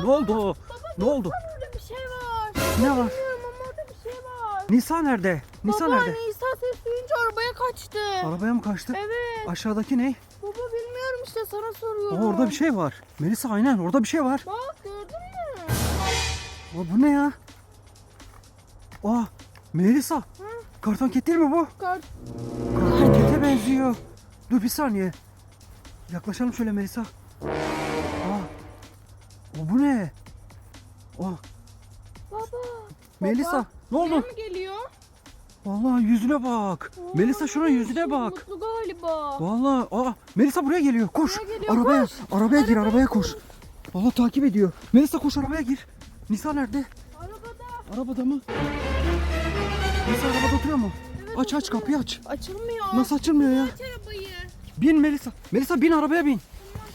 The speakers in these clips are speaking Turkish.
Ne oldu? Ne oldu? Bir şey var. Ne var? Bilmiyorum ama orada bir şey var. Nisa nerede? Nisa Baba nerede? Nisa ses duyunca arabaya kaçtı. Arabaya mı kaçtı? Evet. Aşağıdaki ne? Baba bilmiyorum işte sana Aa, soruyorum. orada bir şey var. Melisa aynen orada bir şey var. Bak gördün mü? Aa, bu ne ya? Aa Melisa. Karton ket değil mi bu? Kart. Karton kete benziyor. Dur bir saniye. Yaklaşalım şöyle Melisa. Bu ne? Aa Baba. Melisa ne Buraya oldu? mı geliyor? Vallahi yüzüne bak. Melisa şuna yüzüne bak. Mutlu galiba. Vallahi aa Melisa buraya geliyor. Koş. Buraya geliyor, arabaya koş. arabaya gir, arabaya koş. Vallahi takip ediyor. Melisa koş arabaya gir. Nisa nerede? Arabada. Arabada mı? Nisa arabada oturuyor mu? aç aç kapıyı aç. Açılmıyor. Nasıl açılmıyor ya? Aç arabayı. Bin Melisa. Melisa bin arabaya bin.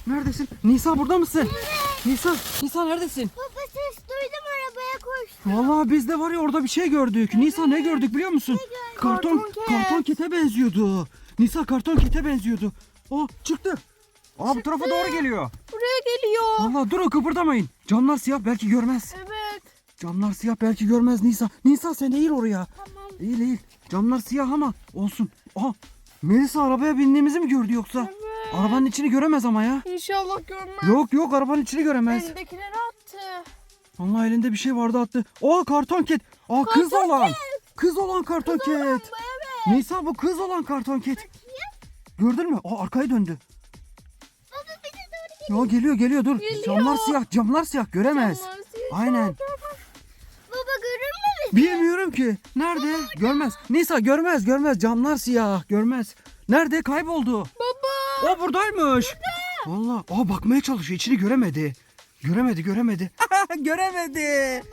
Neredesin? Nisa burada mısın? Nisa, Nisa neredesin? Baba ses duydum arabaya koş. Vallahi biz de var ya orada bir şey gördük. Nisa ne gördük biliyor musun? Karton Karton ket. karton kete benziyordu. Nisa karton kete benziyordu. O çıktı. Aa bu tarafa doğru geliyor. Buraya geliyor. Vallahi durun kıpırdamayın. Camlar siyah belki görmez. Evet. Camlar siyah belki görmez Nisa. Nisa sen eğil oraya. Tamam. Eğil eğil. Camlar siyah ama olsun. Aha Melisa arabaya bindiğimizi mi gördü yoksa? Evet. Arabanın içini göremez ama ya. İnşallah görmez. Yok yok arabanın içini göremez. Elindekileri attı. Allah elinde bir şey vardı attı. Aa karton ket. Aa kız Karton olan. Kız olan karton ket. Evet. Nisa bu kız olan karton ket. Gördün mü? Aa arkaya döndü. Baba bize doğru Ya geliyor geliyor dur. Geliyor. Camlar siyah camlar siyah göremez. Camlar siyah. Aynen. Baba görür mü bizi? Bilmiyorum ki. Nerede? Görmez. Nisa görmez görmez. Camlar siyah görmez. Nerede? Kayboldu. Baba. O buradaymış. Valla. Aa bakmaya çalışıyor. İçini göremedi. Göremedi göremedi. göremedi.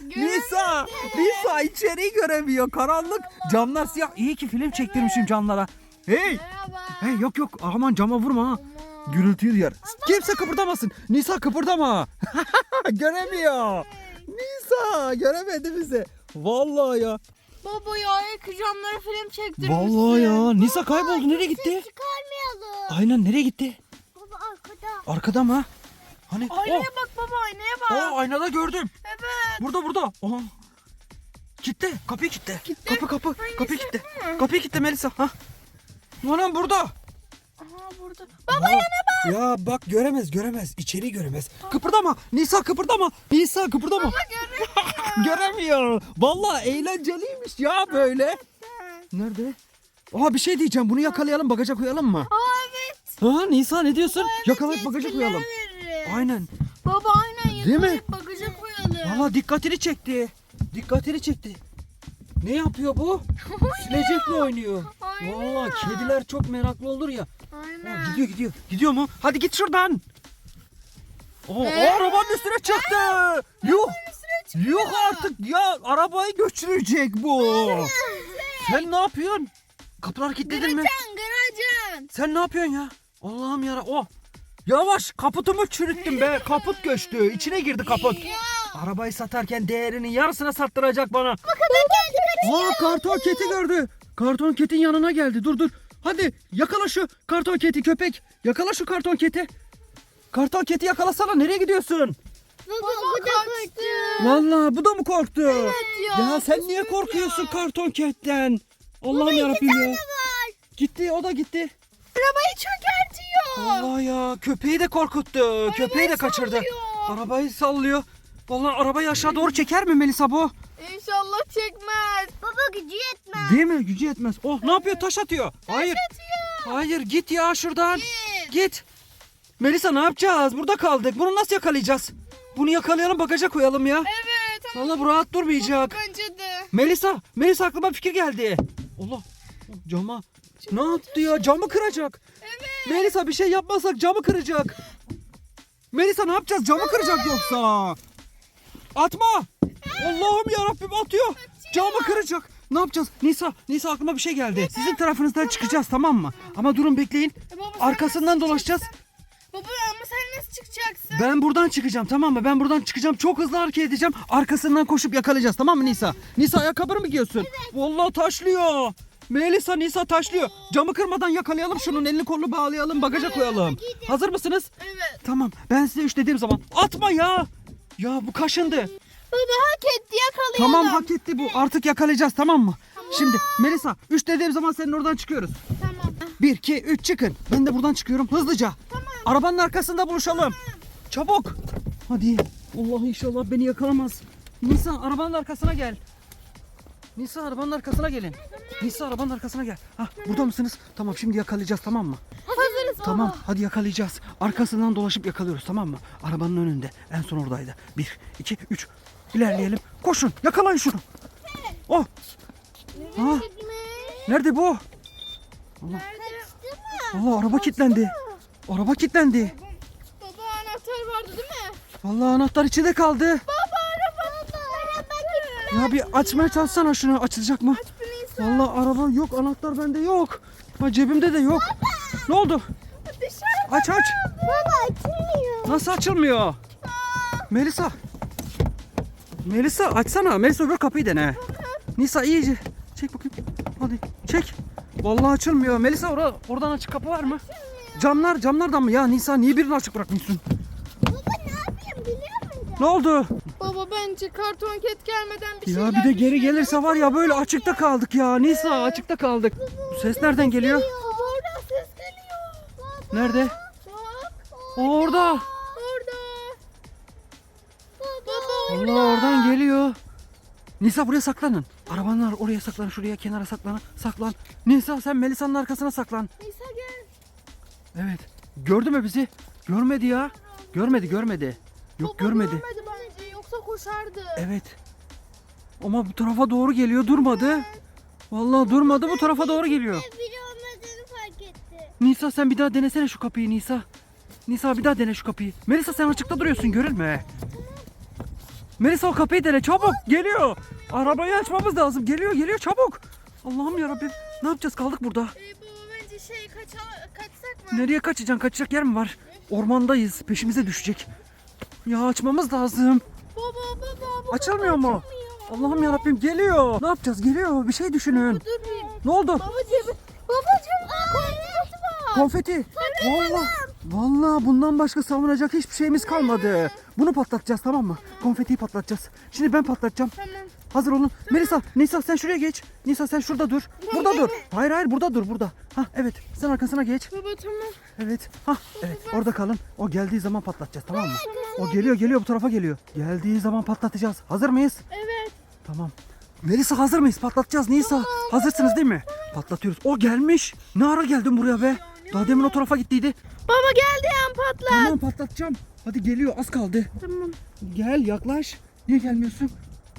Nisa. Nisa içeriği göremiyor. Karanlık. Camlar siyah. İyi ki film çektirmişim camlara. Hey. Hey yok yok. Aman cama vurma ha. Gürültüyü duyar. Kimse kıpırdamasın. Nisa kıpırdama. Göremiyor. Nisa göremedi bizi. Vallahi ya. Baba ya ekranlara film çektirmişsin. Vallahi ya. Nisa kayboldu. Nereye gitti? Çıkarmayalım. Aynen nereye gitti? Baba arkada. Arkada mı? Hani? Aynaya Oh. bak baba aynaya bak. aynada gördüm. Evet. Burada burada. Aha. Kitle. Kapıyı kitle. Kapı kapı. Hangisi? Kapıyı kitle. Kapıyı kitle Melisa. Ha. Anam burada. Aha burada. Baba Aa, Ya bak göremez göremez. İçeri göremez. Kıpırdama. Nisa kıpırdama. Nisa kıpırdama. Göremiyor. Vallahi eğlenceliymiş ya böyle. Nerede? Aa bir şey diyeceğim. Bunu yakalayalım bagaja koyalım mı? Evet. Ha Nisa ne diyorsun? Yakalayıp bagaja koyalım. Aynen. Baba aynen Değil mi? yakalayıp bagaja koyalım. Valla dikkatini çekti. Dikkatini çekti. Ne yapıyor bu? Silecekle oynuyor. Aynen. Valla kediler çok meraklı olur ya. Aa, Aynen. gidiyor gidiyor. Gidiyor mu? Hadi git şuradan. Oo, o arabanın üstüne çıktı. Yuh. Yok artık ya arabayı götürecek bu. Sen ne yapıyorsun? Kapıları kilitledin mi? Gıracan gıracan. Sen ne yapıyorsun ya? Allah'ım yara. Oh. Yavaş kaputumu çürüttüm be. Kaput göçtü. İçine girdi kaput. Arabayı satarken değerinin yarısına sattıracak bana. Aa karton keti gördü. Karton ketin yanına geldi. Dur dur. Hadi yakala şu karton keti köpek. Yakala şu karton keti. Karton keti yakalasana. Nereye gidiyorsun? Baba, bu da kaçtı. Vallahi bu da mı korktu? ya, Ya sen niye korkuyorsun ya. karton ketten? Allah'ım yarabbim ya. Gitti o da gitti. Arabayı çökertiyor. Allah ya köpeği de korkuttu. köpeği de kaçırdı. sallıyor. Arabayı sallıyor. Vallahi arabayı aşağı doğru çeker mi Melisa bu? İnşallah çekmez. Baba gücü yetmez. Değil mi? Gücü yetmez. Oh ne yapıyor? Taş atıyor. Hayır. Hayır git ya şuradan. Git. Git. Melisa ne yapacağız? Burada kaldık. Bunu nasıl yakalayacağız? Bunu yakalayalım bagaja koyalım ya. Evet ama Vallahi bu rahat durmayacak. bence de. Melisa, Melisa aklıma bir fikir geldi. Allah, cama. Ne yaptı ya? Camı kıracak. Evet. Melisa bir şey yapmazsak camı kıracak. Melisa ne yapacağız? Camı kıracak yoksa. Atma. Allah'ım ya Rabbim atıyor. Camı kıracak. Ne yapacağız? Nisa, Nisa aklıma bir şey geldi. Sizin tarafınızdan çıkacağız tamam mı? Ama durun bekleyin. E baba, sen Arkasından nasıl dolaşacağız. Baba ama sen nasıl çıkacaksın? Ben buradan çıkacağım tamam mı? Ben buradan çıkacağım. Çok hızlı hareket edeceğim. Arkasından koşup yakalayacağız tamam mı Nisa? Nisa ayakkabını mı giyiyorsun? Vallahi taşlıyor. Melisa Nisa taşlıyor. Camı kırmadan yakalayalım şunun elini kolunu bağlayalım bagaja koyalım. Hazır mısınız? Evet. Tamam ben size üç dediğim zaman atma ya. Ya bu kaşındı. Baba hak etti yakalayalım. Tamam hak etti bu. Artık yakalayacağız tamam mı? Şimdi Melisa 3 dediğim zaman senin oradan çıkıyoruz. Tamam. 1 2 3 çıkın. Ben de buradan çıkıyorum hızlıca. Arabanın arkasında buluşalım. Çabuk. Hadi. Allah inşallah beni yakalamaz. Nisa arabanın arkasına gel. Nisa arabanın arkasına gelin. Nisa arabanın arkasına gel. Ha burada mısınız? Tamam şimdi yakalayacağız tamam mı? Hazırız baba. Tamam hadi yakalayacağız. Arkasından dolaşıp yakalıyoruz tamam mı? Arabanın önünde. En son oradaydı. 1 2 3 İlerleyelim. Koşun yakalayın şunu. Oh. Ha, nerede bu? Mı? Allah araba kilitlendi. Araba kilitlendi. Baba anahtar vardı değil mi? Vallahi anahtar içinde kaldı. Baba araba. Araba Ya bir açmaya çalışsana şunu. Açılacak mı? Vallahi araba yok. Anahtar bende yok. Ha, cebimde de yok. Ne oldu? Dışarı. Aç aç. Baba açılmıyor. Nasıl açılmıyor? Melisa. Melisa açsana. Melisa öbür kapıyı dene. Nisa iyice. Çek bakayım. Hadi çek. Vallahi açılmıyor. Melisa ora, oradan açık kapı var mı? Camlar camlardan mı? Ya Nisa niye birini açık bırakmışsın? Baba ne yapayım biliyor musun? Ne oldu? Baba bence karton ket gelmeden bir Ya bir de geri gelirse var ya böyle açıkta kaldık ya. Nisa açıkta kaldık. Bu ses nereden geliyor? Baba oradan ses geliyor. Baba. Nerede? Bak. Orada. Orada. Baba orada. Allah oradan geliyor. Nisa buraya saklanın. Arabanlar oraya saklan, şuraya kenara saklan. Saklan. Nisa sen Melisa'nın arkasına saklan. Nisa gel. Evet. Gördü mü bizi? Görmedi ya. Görmedi, görmedi. Yok Baba görmedi. görmedi bence yoksa koşardı. Evet. Ama bu tarafa doğru geliyor, durmadı. Vallahi durmadı, bu tarafa doğru geliyor. Biri olmadığını fark etti. Nisa sen bir daha denesene şu kapıyı Nisa. Nisa bir daha dene şu kapıyı. Melisa sen açıkta duruyorsun görülme. Melisa o kapıyı dene çabuk geliyor. Arabayı açmamız lazım. Geliyor geliyor çabuk. Allah'ım yarabbim. Ne yapacağız kaldık burada. Ee, şey kaça, kaçsak mı? Nereye kaçacaksın? Kaçacak yer mi var? Ormandayız. Peşimize düşecek. Ya açmamız lazım. Baba baba. baba Açılmıyor mu? Allah'ım yarabbim geliyor. Ne yapacağız? Geliyor. Bir şey düşünün. Dur bir. Ne oldu? Baba cebi. Babacım. Konfeti var. Konfeti. Vallahi, vallahi bundan başka savunacak hiçbir şeyimiz kalmadı. Bunu patlatacağız tamam mı? Konfetiyi patlatacağız. Şimdi ben patlatacağım. Tamam. Hazır olun. Melisa, Nisa sen şuraya geç. Nisa sen şurada dur. Burada dur. Hayır hayır burada dur burada. Ha evet. Sen arkasına geç. Baba tamam. Evet. Ha evet. Orada kalın. O geldiği zaman patlatacağız tamam mı? O geliyor geliyor bu tarafa geliyor. Geldiği zaman patlatacağız. Hazır mıyız? Evet. Tamam. Melisa hazır mıyız? Patlatacağız Nisa. Hazırsınız değil mi? Patlatıyoruz. O gelmiş. Ne ara geldin buraya be? Daha demin o tarafa gittiydi. Baba geldi yan patla. Tamam patlatacağım. Hadi geliyor az kaldı. Tamam. Gel yaklaş. Niye gelmiyorsun?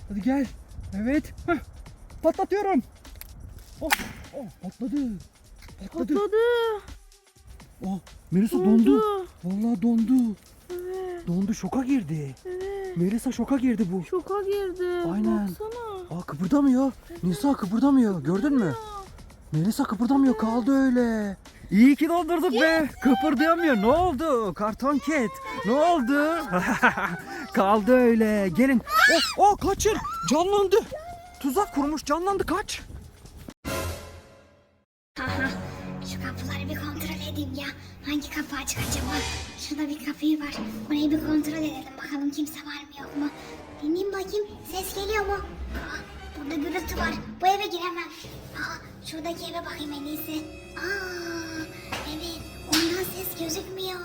Hadi gel. Evet. Hah. Patlatıyorum. Oh, oh patladı. Patladı. Patladı. Oh, Melisa dondu. Vallahi dondu. Dondu şoka girdi. Melisa şoka girdi bu. Şoka girdi. Aynen. Baksana. Aa kıpırdamıyor. Nisa kıpırdamıyor. Gördün mü? Melisa kıpırdamıyor. Kaldı öyle. İyi ki dondurduk be. Kıpırdayamıyor. Ne oldu? Karton ket. Ne oldu? Kaldı öyle. Gelin. Oh, oh kaçın. Canlandı. Tuzak kurmuş. Canlandı. Kaç. Aha, şu kapıları bir kontrol edeyim ya. Hangi kapı açık acaba? Şurada bir kapı var. Orayı bir kontrol edelim bakalım kimse var mı yok mu? Dinleyeyim bakayım ses geliyor mu? Aa, burada gürültü var. Bu eve giremem. Aa, şuradaki eve bakayım en iyisi. Aa, evet ondan ses gözükmüyor.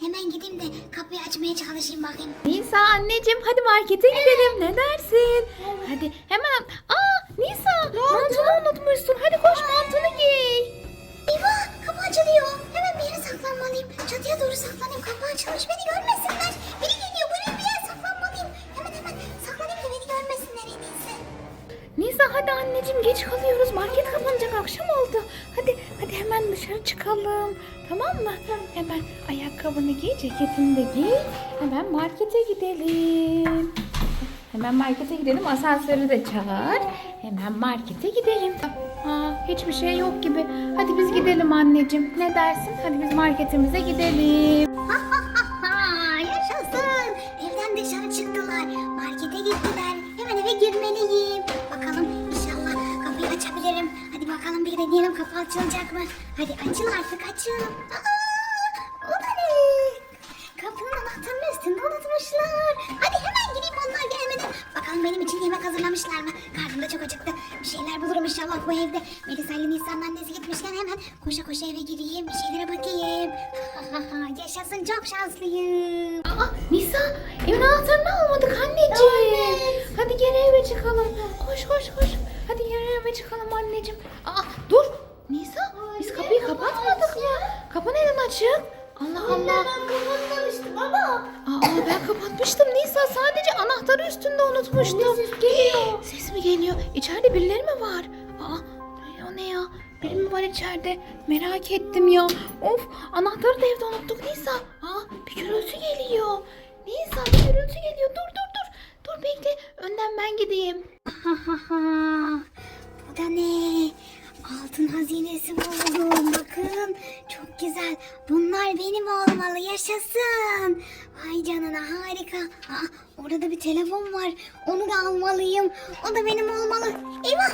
Hemen gideyim de kapıyı açmaya çalışayım bakayım. Nisa anneciğim hadi markete gidelim ne dersin? Hadi hemen. Aa Nisa mantını unutmuşsun. Hadi koş mantını giy. Eyvah kapı açılıyor. Hemen bir yere saklanmalıyım. Çatıya doğru saklanayım. Kapı açılmış beni görmesinler. Biri geliyor buraya bir yere saklanmalıyım. Hemen hemen saklanayım da beni görmesinler en iyisi. Nisa hadi anneciğim geç kalıyoruz. Market kapanacak akşam oldu. Hadi hadi hemen dışarı çıkalım. Tamam mı? Hemen ayakkabını giy, ceketini de giy. Hemen markete gidelim. Hemen markete gidelim. Asansörü de çağır. Hemen markete gidelim. Aa, hiçbir şey yok gibi. Hadi biz gidelim anneciğim. Ne dersin? Hadi biz marketimize gidelim. Ha Hadi deneyelim kapı açılacak mı? Hadi açıl artık açıl. Aa, o da ne? Kapının anahtarını üstünde unutmuşlar. Hadi hemen gideyim onlar gelmeden. Bakalım benim için yemek hazırlamışlar mı? Karnım da çok acıktı. Bir şeyler bulurum inşallah bu evde. Melisa ile Nisan'ın annesi gitmişken hemen koşa koşa eve gireyim. Bir şeylere bakayım. Yaşasın çok şanslıyım. Aa Nisa evin anahtarını almadık anneciğim. Hadi geri eve çıkalım. Koş koş koş. Hadi eve çıkalım anneciğim. Aa dur. Nisa biz kapıyı kapatmadık mı? Kapı neden açık? Allah Allah. kapatmamıştım baba. Aa ben kapatmıştım Nisa sadece anahtarı üstünde unutmuştum. Ses geliyor. Ses mi geliyor? İçeride birileri mi var? Aa o ne ya? Biri mi var içeride? Merak ettim ya. Of anahtarı da evde unuttuk Nisa. Aa bir gürültü geliyor. Nisa bir gürültü geliyor. Dur dur dur. Bekle önden ben gideyim. Bu da ne? Altın hazinesi buldum. Bakın çok güzel. Bunlar benim olmalı. Yaşasın. Vay canına harika. Aa, orada da bir telefon var. Onu da almalıyım. O da benim olmalı. Eyvah.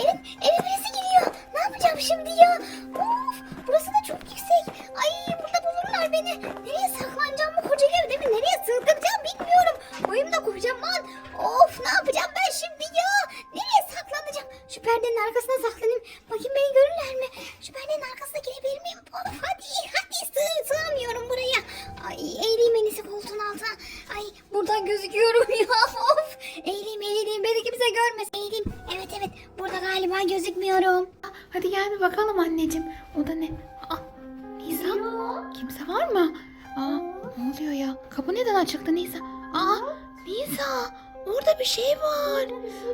Evin, eve birisi giriyor. Ne yapacağım şimdi ya? Of, burası da çok yüksek. Ay burada bulurlar beni. Nereye saklanacağım bu koca evde mi? Nereye sığdıracağım bilmiyorum. Boyum da kocaman. Of ne yapacağım ben şimdi ya? Nereye saklanacağım? Şu perdenin arkasına saklanayım. Bakayım beni görürler mi? Şu perdenin arkasına girebilir miyim? Of hadi hadi sığ, sığamıyorum buraya. Ay eğileyim en iyisi koltuğun altına. Ay buradan gözüküyorum ya gözükmüyorum. Aa, Hadi gel bir bakalım anneciğim. O da ne? Aa, Nisa kimse var mı? Aa, ne oluyor ya? Kapı neden açıktı Nisa? Aa, Nisa orada bir şey var.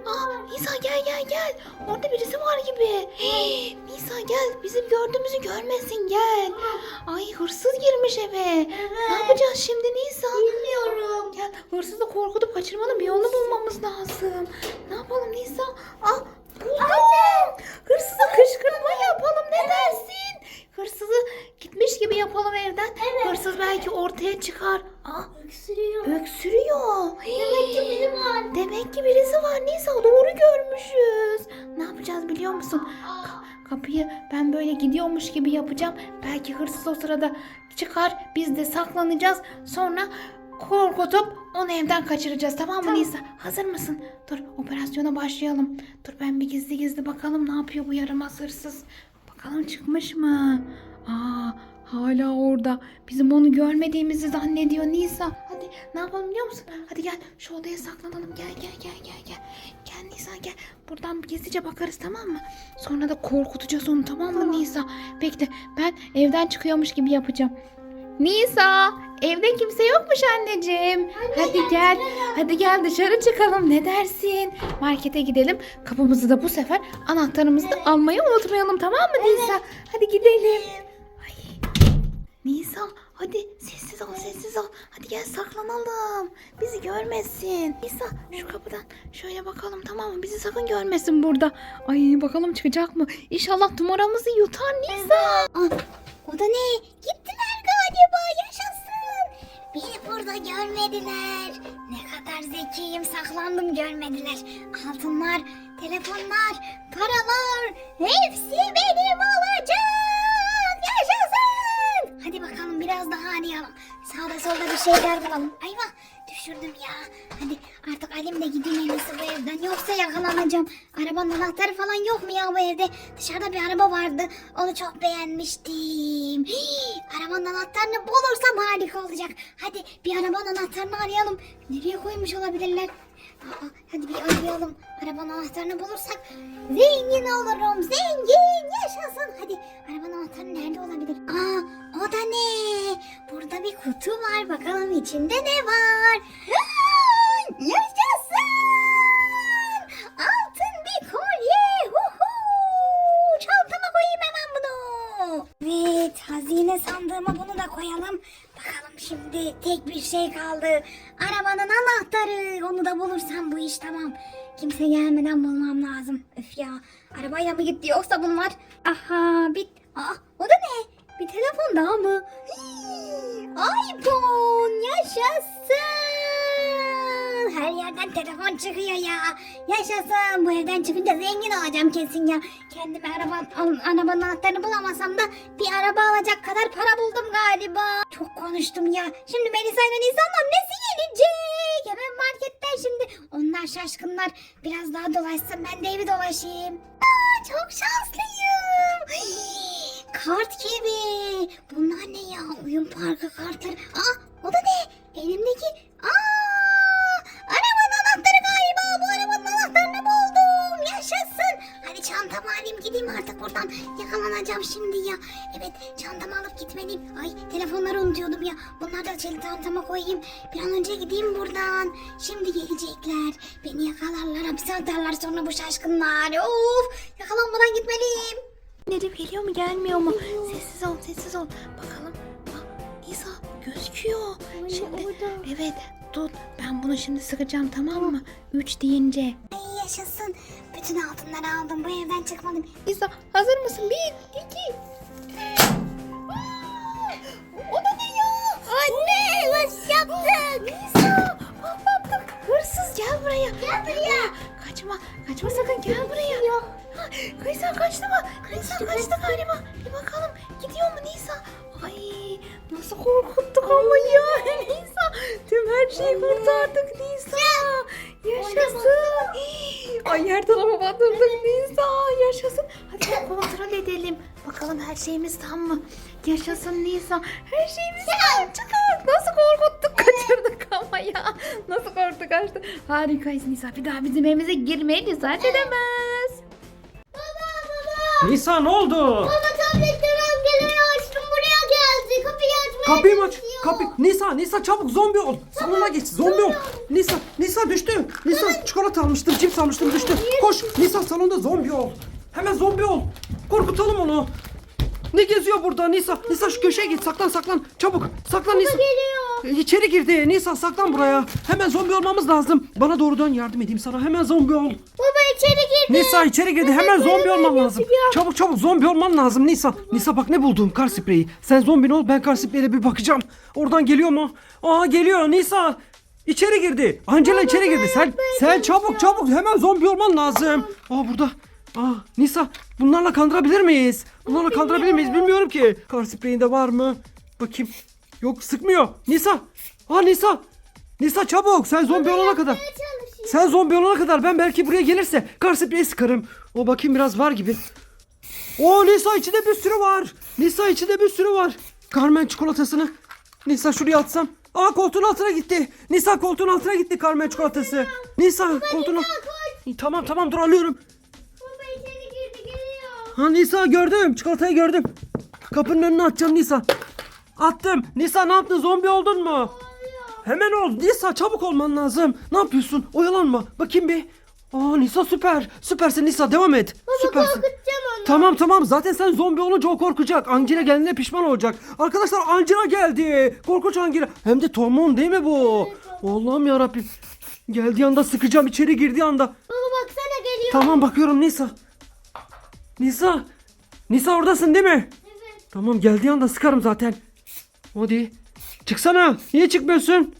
Aa, Nisa gel gel gel. Orada birisi var gibi. Hey, Nisa gel bizim gördüğümüzü görmesin gel. Ay hırsız girmiş eve. Ne yapacağız şimdi Nisa? Bilmiyorum. Gel hırsızı korkutup kaçırmanın bir yolunu bulmamız lazım. Ne yapalım Nisa? Ah buldum. Hırsıza kışkırtma yapalım ne dersin? Hırsızı gitmiş gibi yapalım evden. Hırsız belki ortaya çıkar. Ah Öksürüyor. öksürüyor. Demek ki biri var. Demek ki birisi var Nisa doğru görmüşüz. Ne yapacağız biliyor musun? Ka- kapıyı ben böyle gidiyormuş gibi yapacağım. Belki hırsız o sırada çıkar. Biz de saklanacağız. Sonra korkutup onu evden kaçıracağız. Tamam mı Nisa? Hazır mısın? Dur operasyona başlayalım. Dur ben bir gizli gizli bakalım ne yapıyor bu yaramaz hırsız. Bakalım çıkmış mı? Aa hala orada. Bizim onu görmediğimizi zannediyor Nisa. Hadi ne yapalım biliyor musun? Hadi gel şu odaya saklanalım. Gel gel gel gel gel. Gel Nisa gel. Buradan gizlice bakarız tamam mı? Sonra da korkutacağız onu tamam mı Nisa? Bekle ben evden çıkıyormuş gibi yapacağım. Nisa evde kimse yokmuş anneciğim. Hadi gel. Hadi gel dışarı çıkalım. Ne dersin? Markete gidelim. Kapımızı da bu sefer anahtarımızı da almayı unutmayalım tamam mı Nisa? Hadi gidelim. Ay. Nisa hadi sessiz ol sessiz ol. Hadi gel saklanalım. Bizi görmesin. Nisa şu kapıdan şöyle bakalım tamam mı? Bizi sakın görmesin burada. Ay bakalım çıkacak mı? İnşallah numaramızı yutar Nisa. Ah, o da ne? Gittiler galiba. Yaşasın. Beni burada görmediler. Ne kadar zekiyim saklandım görmediler. Altınlar, telefonlar, paralar hepsi benim olacak. Yaşasın. Hadi bakalım biraz daha arayalım. Sağda solda bir şeyler bulalım. Ayvah düşürdüm ya. Hadi artık Alim de gideyim en bu evden. Yoksa yakalanacağım. Arabanın anahtarı falan yok mu ya bu evde? Dışarıda bir araba vardı. Onu çok beğenmiştim. Hii, arabanın anahtarını bulursam harika olacak. Hadi bir arabanın anahtarını arayalım. Nereye koymuş olabilirler? Aa, hadi bir arayalım. Arabanın anahtarını bulursak zengin olurum. Zengin yaşasın. Hadi arabanın anahtarı nerede olabilir? Aa, o da ne? Burada bir kutu var. Bakalım içinde ne var? Yaşasın. Evet hazine sandığıma bunu da koyalım. Bakalım şimdi tek bir şey kaldı. Arabanın anahtarı. Onu da bulursam bu iş tamam. Kimse gelmeden bulmam lazım. Öf ya. Arabayla mı gitti yoksa bunlar? Aha bit. Aa o da ne? Bir telefon daha mı? Hii, iPhone yaşasın. Yerden telefon çıkıyor ya. Yaşasın bu evden çıkınca zengin olacağım kesin ya. Kendime araba, arabanın anahtarını bulamasam da bir araba alacak kadar para buldum galiba. Çok konuştum ya. Şimdi Melisa ile Nisan'ın nesi gelecek? Hemen marketten şimdi. Onlar şaşkınlar. Biraz daha dolaşsın ben de evi dolaşayım. Aa, çok şanslıyım. Kart gibi. Bunlar ne ya? Oyun parkı kartları. Aa o da ne? Elimdeki. Aa gideyim artık buradan. Yakalanacağım şimdi ya. Evet çantamı alıp gitmeliyim. Ay telefonları unutuyordum ya. Bunları da çelik çantama koyayım. Bir an önce gideyim buradan. Şimdi gelecekler. Beni yakalarlar hapse atarlar sonra bu şaşkınlar. Of yakalanmadan gitmeliyim. Anneciğim geliyor mu gelmiyor mu? Sessiz ol sessiz ol. Bakalım. Aa, Nisa gözüküyor. Şimdi evet tut. Ben bunu şimdi sıkacağım tamam mı? Üç deyince. Ay yaşasın. Bütün altınları aldım. Bu evden çıkmadım. Nisa hazır mısın? Bir, iki. Aa, O da ne ya? Anne yaptın? Nisa patlattık. Hırsız gel buraya. Gel buraya. Kaçma. Kaçma sakın gel buraya. Ha, Nisa kaçtı mı? Nisa kaçtı galiba. Bir bakalım. Gidiyor mu Nisa? Ay nasıl korkuttuk ama ya Nisa. Tüm her şeyi kurtardık Nisa. Yaşasın. Ay her tarafa batırdık Nisa. Yaşasın. Hadi kontrol edelim. Bakalım her şeyimiz tam mı? Yaşasın Nisa. Her şeyimiz tam. Çıkar. Nasıl korkuttuk kaçırdık ama ya. Nasıl korktuk kaçtı. Harikayız Nisa. Bir daha bizim evimize girmeye cesaret edemez. Nisa ne oldu? Baba tabletleri amcaları açtım buraya geldi. Kapıyı açmaya Kapıyı mı aç? çalışıyor. Kapı. Nisa, Nisa çabuk zombi ol. Salona geç. Zombi ol. Nisa, Nisa düştü. Nisa çikolata almıştım, cips almıştım düştü. Koş. Nisa salonda zombi ol. Hemen zombi ol. Korkutalım onu. Ne geziyor burada Nisa? Nisa şu köşeye git. Saklan saklan. Çabuk. Saklan Nisa. Geliyor. İçeri girdi. Nisa saklan buraya. Hemen zombi olmamız lazım. Bana doğru dön yardım edeyim sana. Hemen zombi ol. Baba içeri girdi. Nisa içeri girdi. Hemen zombi olman lazım. Çabuk çabuk zombi olman lazım Nisa. Nisa bak ne buldum kar spreyi. Sen zombi ol ben kar spreyiyle bir bakacağım. Oradan geliyor mu? Aa geliyor Nisa. İçeri girdi. Angela içeri girdi. Sen sen çabuk çabuk hemen zombi olman lazım. Aa burada. Aa Nisa bunlarla kandırabilir miyiz? Bunlarla kandırabilir miyiz bilmiyorum ki. Kar spreyinde var mı? Bakayım. Yok sıkmıyor. Nisa. Aa Nisa. Nisa çabuk sen zombi olana kadar. Sen zombi olana kadar ben belki buraya gelirse spreyi sıkarım. O bakayım biraz var gibi. O Nisa içinde bir sürü var. Nisa içinde bir sürü var. Carmen çikolatasını. Nisa şuraya atsam. Aa koltuğun altına gitti. Nisa koltuğun altına gitti Carmen çikolatası. Nisa koltuğun altına. Tamam tamam dur alıyorum. Ha Nisa gördüm. Çikolatayı gördüm. Kapının önüne atacağım Nisa. Attım. Nisa ne yaptın? Zombi oldun mu? Hemen ol. Nisa çabuk olman lazım. Ne yapıyorsun? Oyalanma. Bakayım bir. Aa Nisa süper. Süpersin Nisa devam et. Süpersin. Korkutacağım onu. Tamam tamam zaten sen zombi olunca o korkacak. Angela geldiğinde pişman olacak. Arkadaşlar Angela geldi. Korkunç Angela. Hem de Tom'un değil mi bu? Allah'ım yarabbim. Geldiği anda sıkacağım içeri girdiği anda. Baba baksana geliyor. Tamam bakıyorum Nisa. Nisa. Nisa oradasın değil mi? Evet. Tamam geldiği anda sıkarım zaten. Hadi. Çıksana. Niye çıkmıyorsun?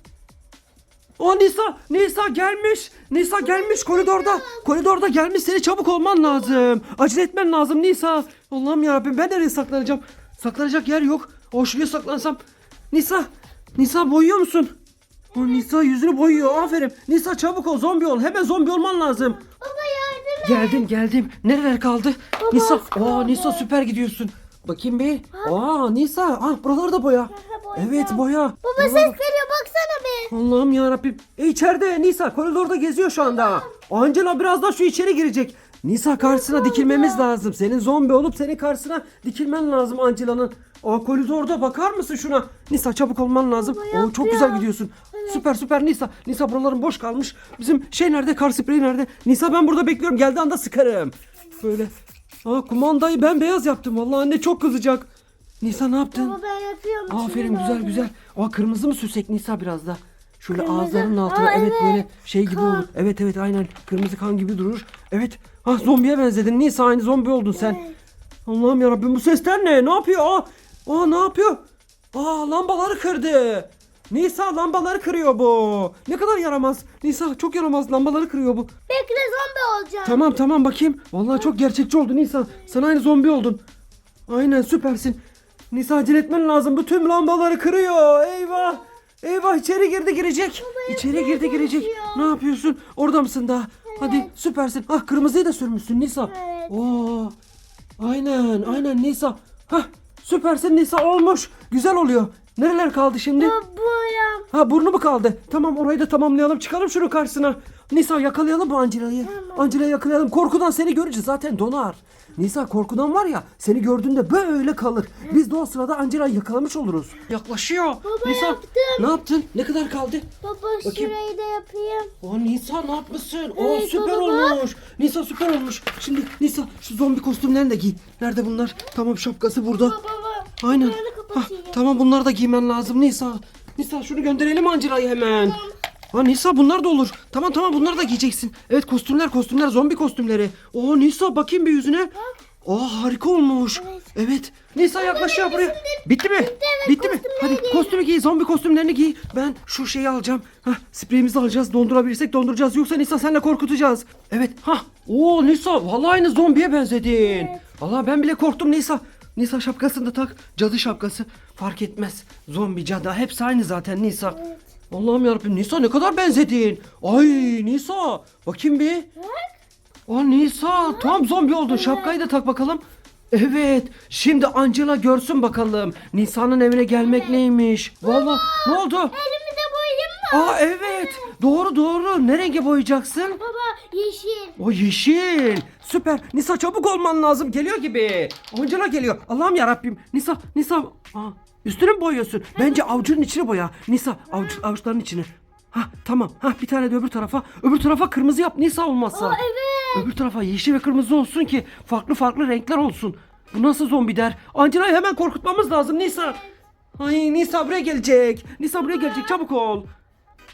O Nisa, Nisa gelmiş. Nisa gelmiş koridorda. Koridorda gelmiş. Seni çabuk olman lazım. Acele etmen lazım Nisa. Allah'ım yarabbim ben nereye saklanacağım? Saklanacak yer yok. O şuraya saklansam. Nisa, Nisa boyuyor musun? O Nisa yüzünü boyuyor. Aferin. Nisa çabuk ol. Zombi ol. Hemen zombi olman lazım. Baba yardım et. Geldim geldim. Nereler kaldı? Nisa. Aa Nisa süper gidiyorsun. Bakayım bir. Aa Nisa. Ah buralar da boya. Evet boya. Baba ses geliyor baksana be. Allah'ım ya Rabbim. E içeride Nisa koridorda geziyor şu anda. Angela birazdan şu içeri girecek. Nisa karşısına dikilmemiz lazım. Senin zombi olup senin karşısına dikilmen lazım Angela'nın. Aa koridorda bakar mısın şuna? Nisa çabuk olman lazım. Oo, çok güzel gidiyorsun. Süper süper Nisa. Nisa buraların boş kalmış. Bizim şey nerede? Kar spreyi nerede? Nisa ben burada bekliyorum. Geldiği anda sıkarım. Böyle. Aa kumandayı ben beyaz yaptım. Vallahi anne çok kızacak. Nisa ne yaptın? Baba ben yapıyorum. Aferin Şimdi güzel oldu. güzel. Aa kırmızı mı sürsek Nisa biraz da? Şöyle Kırmızı. ağızlarının altına Aa, evet, evet. böyle şey gibi Kan. olur. Evet evet aynen kırmızı kan gibi durur. Evet. Ha zombiye benzedin. Nisa aynı zombi oldun sen. Allah'ım ya bu sesler ne? Ne yapıyor? Aa, aa ne yapıyor? Aa lambaları kırdı. Nisa lambaları kırıyor bu. Ne kadar yaramaz. Nisa çok yaramaz lambaları kırıyor bu. Bekle zombi olacağım. Tamam tamam bakayım. Vallahi çok gerçekçi oldu Nisa. Sen aynı zombi oldun. Aynen süpersin. Nisa acele etmen lazım. Bu tüm lambaları kırıyor. Eyvah. Eyvah içeri girdi girecek. içeri girdi girecek. Ne yapıyorsun? Orada mısın daha? Hadi süpersin. Ah kırmızıyı da sürmüşsün Nisa. Evet. Oo. Aynen aynen Nisa. Hah süpersin Nisa olmuş. Güzel oluyor. Nereler kaldı şimdi? Babam. Ha burnu mu kaldı? Tamam orayı da tamamlayalım. Çıkalım şunu karşısına. Nisa yakalayalım bu Angela'yı. Angela'yı yakalayalım. Korkudan seni görünce zaten donar. Nisa korkudan var ya seni gördüğünde böyle kalır. Biz de o sırada Angela'yı yakalamış oluruz. Yaklaşıyor. Nisa yaptım. ne yaptın? Ne kadar kaldı? Baba Bakayım. şurayı da yapayım. O Nisa ne yapmışsın? O Evet, süper baba. olmuş. Nisa süper olmuş. Şimdi Nisa şu zombi kostümlerini de giy. Nerede bunlar? Tamam şapkası burada. Baba. Aynen. kapatayım. tamam bunları da giymen lazım Nisa. Nisa şunu gönderelim Angela'yı hemen. Ha Nisa bunlar da olur. Tamam tamam bunları da giyeceksin. Evet kostümler kostümler zombi kostümleri. Oo Nisa bakayım bir yüzüne. Oo harika olmuş. Evet. Nisa yaklaşıyor buraya. Bitti mi? Bitti, mi? Hadi kostümü giy, zombi kostümlerini giy. Ben şu şeyi alacağım. Hah, spreyimizi alacağız. Dondurabilirsek donduracağız. Yoksa Nisa senle korkutacağız. Evet. Ha. Oo Nisa vallahi aynı zombiye benzedin. Vallahi ben bile korktum Nisa. Nisa şapkasını da tak. Cadı şapkası. Fark etmez. Zombi, cadı hepsi aynı zaten Nisa. Allah'ım yarabbim Nisa ne kadar benzedin. Ay Nisa. Bakayım bir. Aa Nisa tam zombi oldun. Şapkayı da tak bakalım. Evet. Şimdi Angela görsün bakalım. Nisa'nın evine gelmek neymiş. Vallahi ne oldu? Mı? Aa evet. Doğru doğru. Ne renge boyayacaksın? Baba yeşil. O yeşil. Süper. Nisa çabuk olman lazım. Geliyor gibi. Angela geliyor. Allah'ım ya Rabbim. Nisa, Nisa. Aa, üstünü mü boyuyorsun? Bence avucunun içine boya. Nisa, avuç, avuçların içine. Ha tamam. Ha bir tane de öbür tarafa. Öbür tarafa kırmızı yap Nisa olmazsa. evet. Öbür tarafa yeşil ve kırmızı olsun ki farklı farklı renkler olsun. Bu nasıl zombi der? Angela'yı hemen korkutmamız lazım Nisa. Ay Nisa buraya gelecek. Nisa buraya gelecek çabuk ol.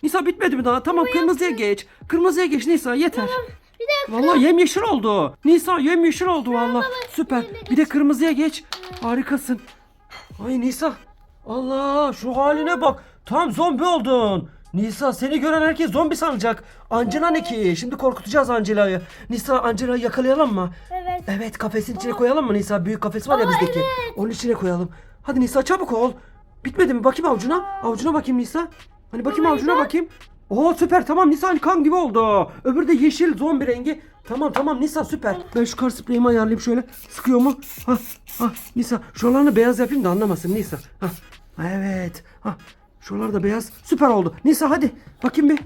Nisa bitmedi mi daha? Tamam kırmızıya geç. Kırmızıya geç Nisa yeter. Bir de Vallahi yemyeşil oldu. Nisa yemyeşil oldu vallahi. Süper. Bir de kırmızıya geç. Harikasın. Ay Nisa. Allah şu haline bak. Tam zombi oldun. Nisa seni gören herkes zombi sanacak. Angela ne ki? Şimdi korkutacağız Angela'yı. Nisa Angela'yı yakalayalım mı? Evet. Evet kafesin içine koyalım mı Nisa? Büyük kafes var ya bizdeki. Onun içine koyalım. Hadi Nisa çabuk ol. Bitmedi mi? Bakayım avucuna. Avucuna bakayım Nisa. Hani bakayım avucuna bakayım. Oo süper tamam Nisa hani kan gibi oldu. Öbürü de yeşil zombi rengi. Tamam tamam Nisa süper. Ben şu kar spreyimi ayarlayayım şöyle. Sıkıyor mu? Ha ha Nisa şuralarını beyaz yapayım da anlamasın Nisa. Ha evet. Ha şuralar da beyaz. Süper oldu. Nisa hadi bakayım bir.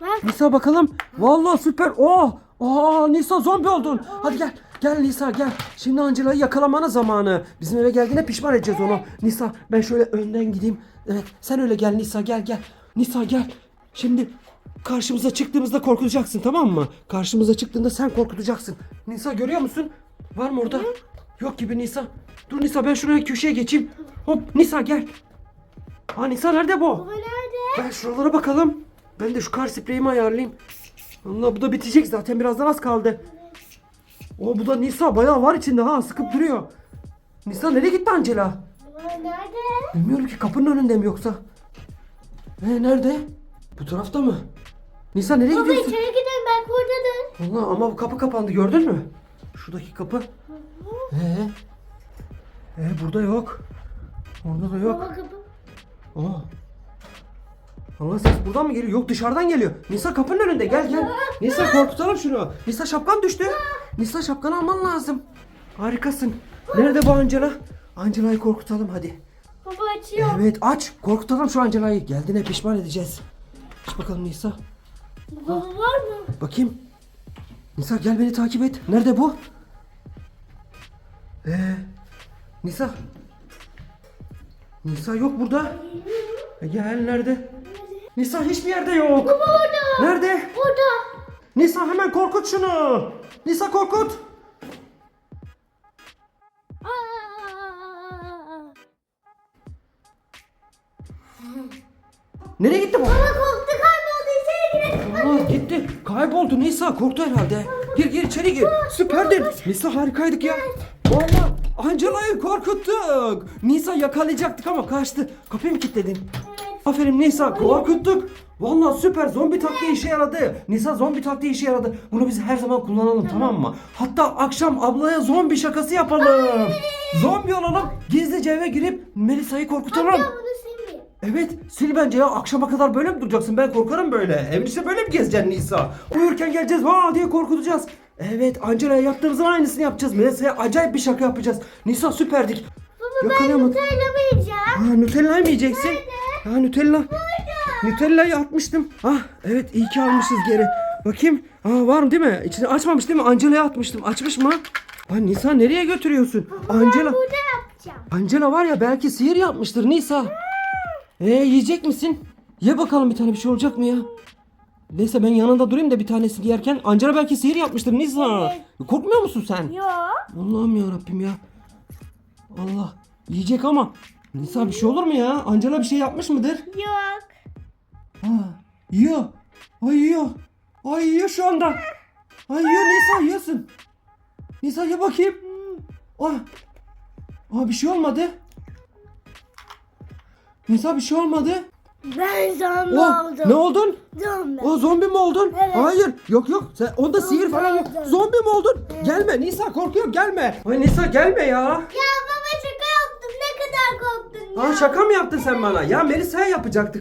Bak. Nisa bakalım. Vallahi süper. Oh! Aa Nisa zombi oldun. Hadi gel. Gel Nisa gel. Şimdi Angela'yı yakalamana zamanı. Bizim eve geldiğinde pişman edeceğiz onu. Nisa ben şöyle önden gideyim. Evet sen öyle gel Nisa gel gel. Nisa gel. Şimdi karşımıza çıktığımızda korkutacaksın tamam mı? Karşımıza çıktığında sen korkutacaksın. Nisa görüyor musun? Var mı orada? Yok gibi Nisa. Dur Nisa ben şuraya köşeye geçeyim. Hop Nisa gel. Aa Nisa nerede bu? Baba nerede? Ben şuralara bakalım. Ben de şu kar spreyimi ayarlayayım. Allah bu da bitecek zaten birazdan az kaldı. O bu da Nisa bayağı var içinde ha sıkıp duruyor. Nisa nereye gitti Angela? Baba nerede? Bilmiyorum ki kapının önünde mi yoksa? Ee, nerede? Bu tarafta mı? Nisa nereye Baba gidiyorsun? içeri gidelim belki oradadır. Allah ama bu kapı kapandı gördün mü? Şuradaki kapı. Ee, ee burada yok. Orada da yok. Baba kapı. Aa. Allah ses buradan mı geliyor? Yok dışarıdan geliyor. Nisa kapının önünde gel gel. Nisa korkutalım şunu. Nisa şapkan düştü. Nisa şapkanı alman lazım. Harikasın. Nerede bu Angela? Angela'yı korkutalım hadi. Baba açıyor. Evet aç. Korkutalım şu Angela'yı. Geldiğine pişman edeceğiz. Aç bakalım Nisa. Baba var mı? Bakayım. Nisa gel beni takip et. Nerede bu? Ee, Nisa. Nisa yok burada. E gel nerede? Nisa hiçbir yerde yok. Baba orada. Nerede? Orada. Nisa hemen korkut şunu. Nisa korkut. Nereye gitti bu? Baba korktu kayboldu içeri girelim. Aa, gitti. Kayboldu Nisa. Korktu herhalde. Gir gir içeri gir. Süperdin. Nisa harikaydık ya. Valla Angela'yı korkuttuk. Nisa yakalayacaktık ama kaçtı. Kapıyı mı kilitledin? Aferin Nisa korkuttuk. Vallahi süper zombi taktiği işe yaradı. Nisa zombi taktiği işe yaradı. Bunu biz her zaman kullanalım tamam mı? Hatta akşam ablaya zombi şakası yapalım. Zombi olalım. Gizlice eve girip Melisa'yı korkutalım. Bunu silmeyeyim. Evet sil bence ya akşama kadar böyle mi duracaksın ben korkarım böyle. Evin içinde böyle mi gezeceksin Nisa? Uyurken geleceğiz ha diye korkutacağız. Evet Angela'ya yaptığımızın aynısını yapacağız. Melisa'ya acayip bir şaka yapacağız. Nisa süperdik. Baba ben Yakalayamadım. Nutellamayacağım. Ha Nutella'yı mı yiyeceksin? Ha Nutella. Nutella'yı atmıştım. Ah evet iyi ki almışız geri. Bakayım. Aa var mı değil mi? İçini açmamış değil mi? Angela'ya atmıştım. Açmış mı? Ha Nisa nereye götürüyorsun? Angela. Burada yapacağım. Angela var ya belki sihir yapmıştır Nisa. Ee yiyecek misin? Ye bakalım bir tane bir şey olacak mı ya? Neyse ben yanında durayım da bir tanesini yerken Angela belki sihir yapmıştır Nisa. Korkmuyor musun sen? Yok. Allah'ım ya Rabbim ya. Allah yiyecek ama Nisa bir şey olur mu ya? Angela bir şey yapmış mıdır? Yok. Ha, yiyor. Ay yiyor. Ay yiyor şu anda. Ay yiyor Nisa yiyorsun. Nisa ye bakayım. Ah. Aa bir şey olmadı. Nisa bir şey olmadı. Ben zombi Oh, oldum. ne oldun? Zombi. O zombi mi oldun? Evet. Hayır. Yok yok. Sen onda sihir falan yok. oldum. Zombi mi oldun? Gelme Nisa korkuyorum gelme. Ay Nisa gelme ya. Ya baba şaka yaptım. Ne kadar korktun ya. Aa şaka mı yaptın sen bana? Ya Melisa'ya yapacaktık.